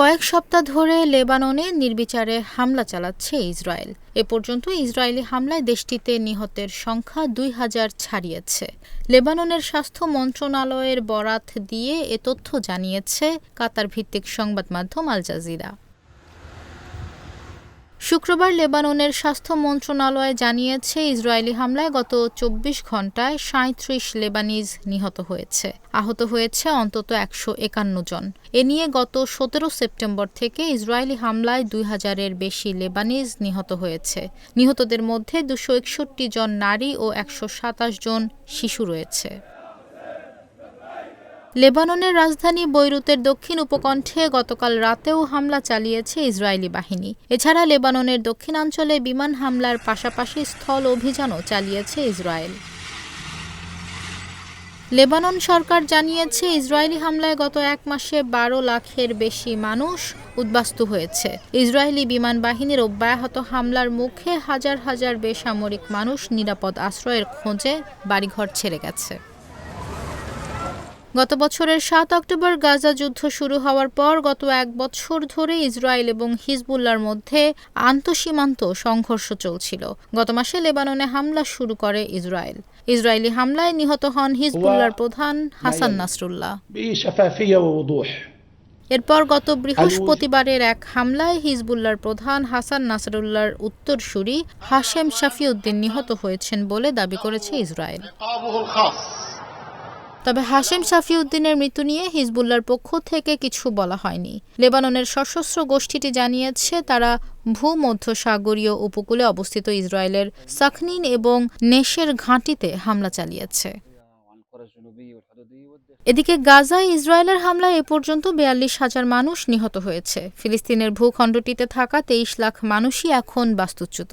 কয়েক সপ্তাহ ধরে লেবাননে নির্বিচারে হামলা চালাচ্ছে ইসরায়েল। এ পর্যন্ত ইসরায়েলি হামলায় দেশটিতে নিহতের সংখ্যা দুই হাজার ছাড়িয়েছে। লেবাননের স্বাস্থ্য মন্ত্রণালয়ের বরাত দিয়ে এ তথ্য জানিয়েছে কাতার ভিত্তিক সংবাদ মাধ্যম আল জাজিরা। শুক্রবার লেবাননের স্বাস্থ্য মন্ত্রণালয় জানিয়েছে, ইসরায়েলি হামলায় গত চব্বিশ ঘন্টায় সাঁত্রিশ লেবানিজ নিহত হয়েছে। আহত হয়েছে অন্তত একশো একান্ন জন। এ নিয়ে গত সতেরো সেপ্টেম্বর থেকে ইসরায়েলি হামলায় দুই হাজারের বেশি লেবানিজ নিহত হয়েছে। নিহতদের মধ্যে দুশো একষট্টি জন নারী ও একশো সাতাশ জন শিশু রয়েছে। লেবাননের রাজধানী বৈরুতের দক্ষিণ উপকণ্ঠে গতকাল রাতেও হামলা চালিয়েছে ইসরায়েলি বাহিনী। এছাড়া লেবাননের দক্ষিণাঞ্চলে বিমান হামলার পাশাপাশি স্থল অভিযানও চালিয়েছে ইসরায়েল। লেবানন সরকার জানিয়েছে, ইসরায়েলি হামলায় গত এক মাসে বারো লাখের বেশি মানুষ উদ্বাস্তু হয়েছে। ইসরায়েলি বিমান বাহিনীর অব্যাহত হামলার মুখে হাজার হাজার বেসামরিক মানুষ নিরাপদ আশ্রয়ের খোঁজে বাড়িঘর ছেড়ে গেছে। গত বছরের সাত অক্টোবর গাজা যুদ্ধ শুরু হওয়ার পর গত এক বছর ধরে ইসরায়েল এবং হিজবুল্লার মধ্যে আন্তঃসীমান্ত সংঘর্ষ চলছিল। গত মাসে লেবাননে হামলা শুরু করে ইসরায়েল। ইসরায়েলি হামলায় নিহত হন হিজবুল্লার প্রধান হাসান নাসরুল্লাহ। এরপর গত বৃহস্পতিবারের এক হামলায় হিজবুল্লার প্রধান হাসান নাসরুল্লাহর উত্তরসূরি হাশেম শাফিউদ্দিন নিহত হয়েছেন বলে দাবি করেছে ইসরায়েল। তবে হাশেম শাফিউদ্দিনের মৃত্যু নিয়ে হিজবুল্লার পক্ষ থেকে কিছু বলা হয়নি। লেবাননের সশস্ত্র গোষ্ঠীটি জানিয়েছে, তারা ভূমধ্যসাগরীয় উপকূলে অবস্থিত ইসরায়েলের সাখনিন এবং নেশের ঘাঁটিতে হামলা চালিয়েছে। এদিকে গাজায় ইসরায়েলের হামলায় এ পর্যন্ত বিয়াল্লিশ হাজার মানুষ নিহত হয়েছে। ফিলিস্তিনের ভূখণ্ডটিতে থাকা তেইশ লাখ মানুষই এখন বাস্তুচ্যুত।